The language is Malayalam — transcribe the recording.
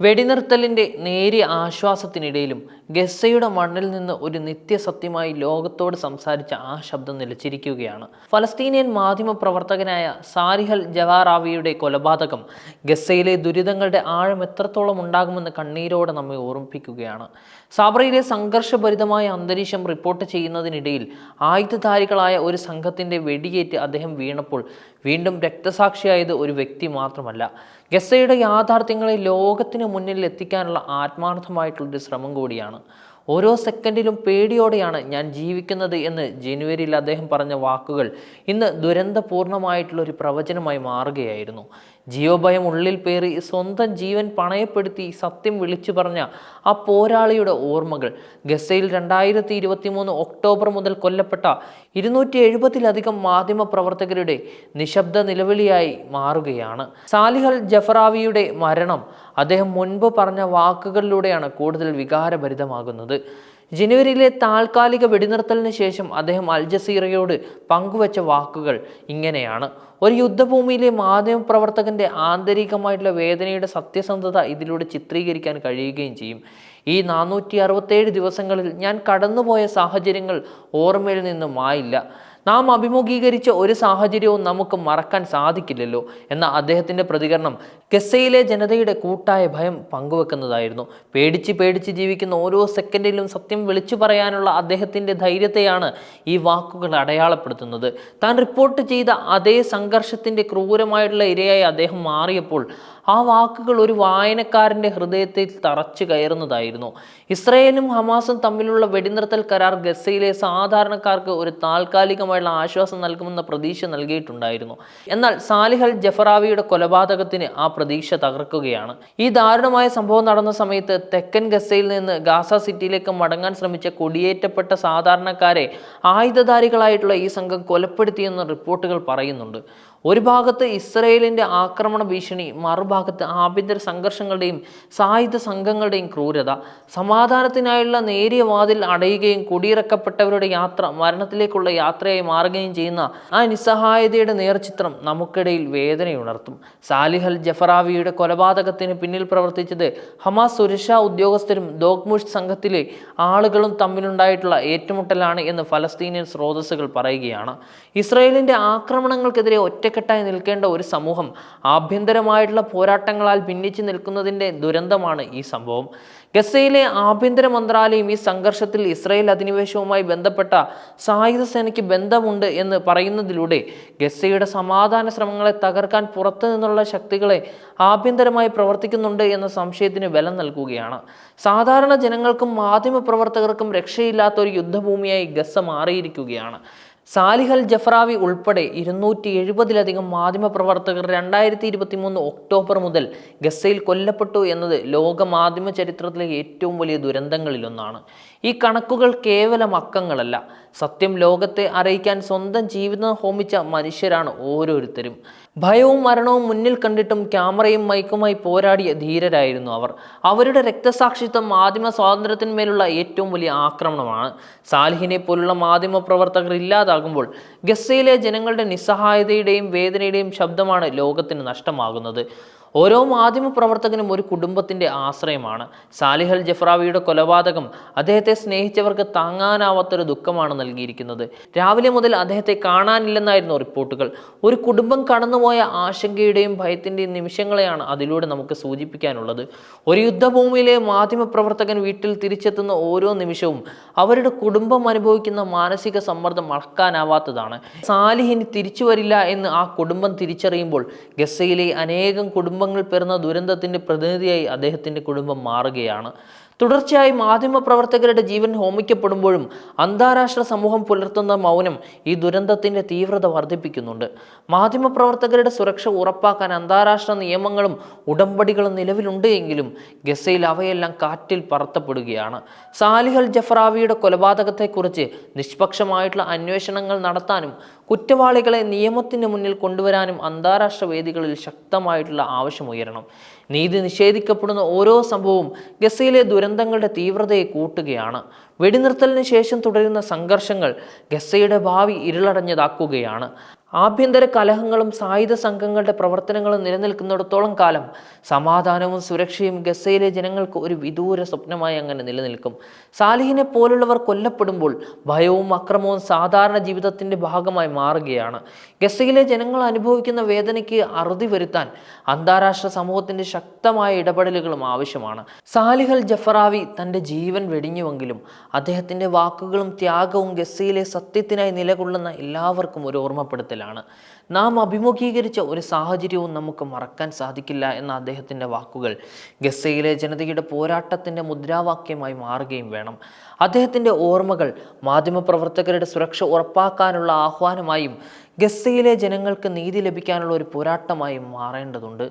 വെടിനിർത്തലിന്റെ നേരിയ ആശ്വാസത്തിനിടയിലും ഗസ്സയുടെ മണ്ണിൽ നിന്ന് ഒരു നിത്യസത്യമായി ലോകത്തോട് സംസാരിച്ച ആ ശബ്ദം നിലച്ചിരിക്കുകയാണ്. ഫലസ്തീനിയൻ മാധ്യമപ്രവർത്തകനായ സാരിഹൽ ജവാറാവിയുടെ കൊലപാതകം ഗസ്സയിലെ ദുരിതങ്ങളുടെ ആഴം എത്രത്തോളം ഉണ്ടാകുമെന്ന് കണ്ണീരോടെ നമ്മെ ഓർമ്മിപ്പിക്കുകയാണ്. സാബ്രയിലെ സംഘർഷഭരിതമായ അന്തരീക്ഷം റിപ്പോർട്ട് ചെയ്യുന്നതിനിടയിൽ ആയുധധാരികളായ ഒരു സംഘത്തിന്റെ വെടിയേറ്റ് അദ്ദേഹം വീണപ്പോൾ വീണ്ടും രക്തസാക്ഷിയായത് ഒരു വ്യക്തി മാത്രമല്ല. ഗസയുടെ യാഥാർത്ഥ്യങ്ങളെ ലോകത്തിന് മുന്നിൽ എത്തിക്കാനുള്ള ആത്മാർത്ഥമായിട്ടുള്ളൊരു ശ്രമം കൂടിയാണ്. ഓരോ സെക്കൻഡിലും പേടിയോടെയാണ് ഞാൻ ജീവിക്കുന്നത് എന്ന് ജനുവരിയിൽ അദ്ദേഹം പറഞ്ഞ വാക്കുകൾ ഇന്ന് ദുരന്തപൂർണമായിട്ടുള്ള ഒരു പ്രവചനമായി മാറുകയായിരുന്നു. ജീവഭയം ഉള്ളിൽ പേറി സ്വന്തം ജീവൻ പണയപ്പെടുത്തി സത്യം വിളിച്ചു പറഞ്ഞ ആ പോരാളിയുടെ ഓർമ്മകൾ. ഗസയിൽ രണ്ടായിരത്തി ഇരുപത്തി മൂന്ന് ഒക്ടോബർ മുതൽ കൊല്ലപ്പെട്ട ഇരുന്നൂറ്റി എഴുപതിലധികം മാധ്യമ പ്രവർത്തകരുടെ നിശബ്ദ നിലവിളിയായി മാറുകയാണ്. സാലിഹൽ ജഫറാവിയുടെ മരണം അദ്ദേഹം മുൻപ് പറഞ്ഞ വാക്കുകളിലൂടെയാണ് കൂടുതൽ വികാരഭരിതമാകുന്നത്. ജനുവരിയിലെ താൽക്കാലിക വെടിനിർത്തലിന് ശേഷം അദ്ദേഹം അൽ ജസീറയോട് പങ്കുവച്ച വാക്കുകൾ ഇങ്ങനെയാണ്. ഒരു യുദ്ധഭൂമിയിലെ മാധ്യമപ്രവർത്തകന്റെ ആന്തരികമായിട്ടുള്ള വേദനയുടെ സത്യസന്ധത ഇതിലൂടെ ചിത്രീകരിക്കാൻ കഴിയുകയും ചെയ്യും. ഈ നാനൂറ്റി ദിവസങ്ങളിൽ ഞാൻ കടന്നുപോയ സാഹചര്യങ്ങൾ ഓർമ്മയിൽ നിന്നും മായില്ല നാം അഭിമുഖീകരിച്ച ഒരു സാഹചര്യവും നമുക്ക് മറക്കാൻ സാധിക്കില്ലല്ലോ എന്ന അദ്ദേഹത്തിന്റെ പ്രതികരണം ഗസയിലെ ജനതയുടെ കൂട്ടായ ഭയം പങ്കുവെക്കുന്നതായിരുന്നു. പേടിച്ച് പേടിച്ച് ജീവിക്കുന്ന ഓരോ സെക്കൻഡിലും സത്യം വിളിച്ചു പറയാനുള്ള അദ്ദേഹത്തിന്റെ ധൈര്യത്തെയാണ് ഈ വാക്കുകൾ അടയാളപ്പെടുത്തുന്നത്. താൻ റിപ്പോർട്ട് ചെയ്ത അതേ സംഘർഷത്തിന്റെ ക്രൂരമായിട്ടുള്ള ഇരയായി അദ്ദേഹം മാറിയപ്പോൾ ആ വാക്കുകൾ ഒരു വായനക്കാരന്റെ ഹൃദയത്തിൽ തറച്ചു കയറുന്നതായിരുന്നു. ഇസ്രയേലും ഹമാസും തമ്മിലുള്ള വെടിനിർത്തൽ കരാർ ഗസയിലെ സാധാരണക്കാർക്ക് ഒരു താൽക്കാലികമായുള്ള ആശ്വാസം നൽകുമെന്ന പ്രതീക്ഷ നൽകിയിട്ടുണ്ടായിരുന്നു. എന്നാൽ സാലിഹൽ ജഫറാവിയുടെ കൊലപാതകത്തിന് ആ പ്രതീക്ഷ തകർക്കുകയാണ്. ഈ ദാരുണമായ സംഭവം നടന്ന സമയത്ത് തെക്കൻ ഗസയിൽ നിന്ന് ഗാസ സിറ്റിയിലേക്ക് മടങ്ങാൻ ശ്രമിച്ച കൊടിയേറ്റപ്പെട്ട സാധാരണക്കാരെ ആയുധധാരികളായിട്ടുള്ള ഈ സംഘം കൊലപ്പെടുത്തിയെന്ന് റിപ്പോർട്ടുകൾ പറയുന്നുണ്ട്. ഒരു ഭാഗത്ത് ഇസ്രയേലിന്റെ ആക്രമണ ഭീഷണി മറുഭാഗത്ത് ആഭ്യന്തര സംഘർഷങ്ങളുടെയും സായുധ സംഘങ്ങളുടെയും ക്രൂരത. സമാധാനത്തിനായുള്ള നേരിയ വാതിൽ അടയുകയും കുടിയിറക്കപ്പെട്ടവരുടെ യാത്ര മരണത്തിലേക്കുള്ള യാത്രയായി മാറുകയും ചെയ്യുന്ന ആ നിസ്സഹായതയുടെ നേർചിത്രം നമുക്കിടയിൽ വേദനയുണർത്തും. സാലിഹൽ ജഫറാവിയുടെ കൊലപാതകത്തിന് പിന്നിൽ പ്രവർത്തിച്ചത് ഹമാസ് സുരക്ഷാ ഉദ്യോഗസ്ഥരും ദോഗ്മുഷ് സംഘത്തിലെ ആളുകളും തമ്മിലുണ്ടായിട്ടുള്ള ഏറ്റുമുട്ടലാണ് എന്ന് ഫലസ്തീനിയൻ സ്രോതസ്സുകൾ പറയുകയാണ്. ഇസ്രയേലിന്റെ ആക്രമണങ്ങൾക്കെതിരെ ഒറ്റക്കെട്ടായി നിൽക്കേണ്ട ഒരു സമൂഹം ആഭ്യന്തരമായിട്ടുള്ള പോരാട്ടങ്ങളാൽ ഭിന്നിച്ചു നിൽക്കുന്നതിന്റെ ദുരന്തമാണ് ഈ സംഭവം. ഗസയിലെ ആഭ്യന്തര മന്ത്രാലയം ഈ സംഘർഷത്തിൽ ഇസ്രായേൽ അധിനിവേശവുമായി ബന്ധപ്പെട്ട സായുധ സേനയ്ക്ക് ബന്ധമുണ്ട് എന്ന് പറയുന്നതിലൂടെ ഗസയുടെ സമാധാന ശ്രമങ്ങളെ തകർക്കാൻ പുറത്തു നിന്നുള്ള ശക്തികളെ ആഭ്യന്തരമായി പ്രവർത്തിക്കുന്നുണ്ട് എന്ന സംശയത്തിന് ബലം നൽകുകയാണ്. സാധാരണ ജനങ്ങൾക്കും മാധ്യമപ്രവർത്തകർക്കും രക്ഷയില്ലാത്ത ഒരു യുദ്ധഭൂമിയായി ഗസ മാറിയിരിക്കുകയാണ്. സാലിഹൽ ജഫ്രാവി ഉൾപ്പെടെ ഇരുന്നൂറ്റി എഴുപതിലധികം മാധ്യമപ്രവർത്തകർ രണ്ടായിരത്തി ഇരുപത്തി മൂന്ന് ഒക്ടോബർ മുതൽ ഗസയിൽ കൊല്ലപ്പെട്ടു എന്നത് ലോക മാധ്യമ ചരിത്രത്തിലെ ഏറ്റവും വലിയ ദുരന്തങ്ങളിലൊന്നാണ്. ഈ കണക്കുകൾ കേവലം അക്കങ്ങളല്ല. സത്യം ലോകത്തെ അറിയിക്കാൻ സ്വന്തം ജീവിതം ഹോമിച്ച മനുഷ്യരാണ് ഓരോരുത്തരും. ഭയവും മരണവും മുന്നിൽ കണ്ടിട്ടും ക്യാമറയും മൈക്കുമായി പോരാടിയ ധീരരായിരുന്നു അവർ. അവരുടെ രക്തസാക്ഷിത്വം മാധ്യമ സ്വാതന്ത്ര്യത്തിന്മേലുള്ള ഏറ്റവും വലിയ ആക്രമണമാണ്. സാലിഹിനെ പോലുള്ള മാധ്യമ പ്രവർത്തകർ ഇല്ലാതാകുമ്പോൾ ഗസയിലെ ജനങ്ങളുടെ നിസ്സഹായതയുടെയും വേദനയുടെയും ശബ്ദമാണ് ലോകത്തിന് നഷ്ടമാകുന്നത്. ഓരോ മാധ്യമ പ്രവർത്തകനും ഒരു കുടുംബത്തിന്റെ ആശ്രയമാണ്. സാലിഹൽ ജഫ്രാവിയുടെ കൊലപാതകം അദ്ദേഹത്തെ സ്നേഹിച്ചവർക്ക് താങ്ങാനാവാത്തൊരു ദുഃഖമാണ് നൽകിയിരിക്കുന്നത്. രാവിലെ മുതൽ അദ്ദേഹത്തെ കാണാനില്ലെന്നായിരുന്നു റിപ്പോർട്ടുകൾ. ഒരു കുടുംബം കടന്നുപോയ ആശങ്കയുടെയും ഭയത്തിന്റെയും നിമിഷങ്ങളെയാണ് അതിലൂടെ നമുക്ക് സൂചിപ്പിക്കാനുള്ളത്. ഒരു യുദ്ധഭൂമിയിലെ മാധ്യമപ്രവർത്തകൻ വീട്ടിൽ തിരിച്ചെത്തുന്ന ഓരോ നിമിഷവും അവരുടെ കുടുംബം അനുഭവിക്കുന്ന മാനസിക സമ്മർദ്ദം അളക്കാനാവാത്തതാണ് സാലിഹിന് തിരിച്ചു വരില്ല എന്ന് ആ കുടുംബം തിരിച്ചറിയുമ്പോൾ ഗസയിലെ അനേകം കുടുംബങ്ങൾ പെരുന്ന ദുരന്തത്തിന്റെ പ്രതിനിധിയായി അദ്ദേഹത്തിന്റെ കുടുംബം മാറുകയാണ്. തുടർച്ചയായി മാധ്യമ പ്രവർത്തകരുടെ ജീവൻ ഹോമിക്കപ്പെടുമ്പോഴും അന്താരാഷ്ട്ര സമൂഹം പുലർത്തുന്ന മൗനം ഈ ദുരന്തത്തിന്റെ തീവ്രത വർദ്ധിപ്പിക്കുന്നുണ്ട്. മാധ്യമ പ്രവർത്തകരുടെ സുരക്ഷ ഉറപ്പാക്കാൻ അന്താരാഷ്ട്ര നിയമങ്ങളും ഉടമ്പടികളും നിലവിലുണ്ട് എങ്കിലും ഗസയിൽ അവയെല്ലാം കാറ്റിൽ പറത്തപ്പെടുകയാണ്. സാലിഹൽ ജഫറാവിയുടെ കൊലപാതകത്തെക്കുറിച്ച് നിഷ്പക്ഷമായിട്ടുള്ള അന്വേഷണങ്ങൾ നടത്താനും കുറ്റവാളികളെ നിയമത്തിന് മുന്നിൽ കൊണ്ടുവരാനും അന്താരാഷ്ട്ര വേദികളിൽ ശക്തമായിട്ടുള്ള ആവശ്യമുയരണം നീതി നിഷേധിക്കപ്പെടുന്ന ഓരോ സംഭവവും ഗസയിലെ ദുരന്തങ്ങളുടെ തീവ്രതയെ കൂട്ടുകയാണ്. വെടിനിർത്തലിന് ശേഷം തുടരുന്ന സംഘർഷങ്ങൾ ഗസയുടെ ഭാവി ഇരുളടഞ്ഞതാക്കുകയാണ്. ആഭ്യന്തര കലഹങ്ങളും സായുധ സംഘങ്ങളുടെ പ്രവർത്തനങ്ങളും നിലനിൽക്കുന്നിടത്തോളം കാലം സമാധാനവും സുരക്ഷയും ഗസയിലെ ജനങ്ങൾക്ക് ഒരു വിദൂര സ്വപ്നമായി അങ്ങനെ നിലനിൽക്കും. സാലിഹിനെ പോലുള്ളവർ കൊല്ലപ്പെടുമ്പോൾ ഭയവും അക്രമവും സാധാരണ ജീവിതത്തിന്റെ ഭാഗമായി മാറുകയാണ്. ഗസയിലെ ജനങ്ങൾ അനുഭവിക്കുന്ന വേദനയ്ക്ക് അറുതി വരുത്താൻ അന്താരാഷ്ട്ര സമൂഹത്തിന്റെ ശക്തമായ ഇടപെടലുകളും ആവശ്യമാണ്. സാലിഹൽ ജഫറാവി തന്റെ ജീവൻ വെടിഞ്ഞുവെങ്കിലും അദ്ദേഹത്തിന്റെ വാക്കുകളും ത്യാഗവും ഗസയിലെ സത്യത്തിനായി നിലകൊള്ളുന്ന എല്ലാവർക്കും ഒരു ഓർമ്മപ്പെടുത്തലാണ്. നാം അഭിമുഖീകരിച്ച ഒരു സാഹചര്യവും നമുക്ക് മറക്കാൻ സാധിക്കില്ല എന്ന അദ്ദേഹത്തിന്റെ വാക്കുകൾ. ഗസയിലെ ജനതയുടെ പോരാട്ടത്തിന്റെ മുദ്രാവാക്യമായി മാറുകയും വേണം. അദ്ദേഹത്തിന്റെ ഓർമ്മകൾ മാധ്യമപ്രവർത്തകരുടെ സുരക്ഷ ഉറപ്പാക്കാനുള്ള ആഹ്വാനമായും ഗസയിലെ ജനങ്ങൾക്ക് നീതി ലഭിക്കാനുള്ള ഒരു പോരാട്ടമായും മാറേണ്ടതുണ്ട്.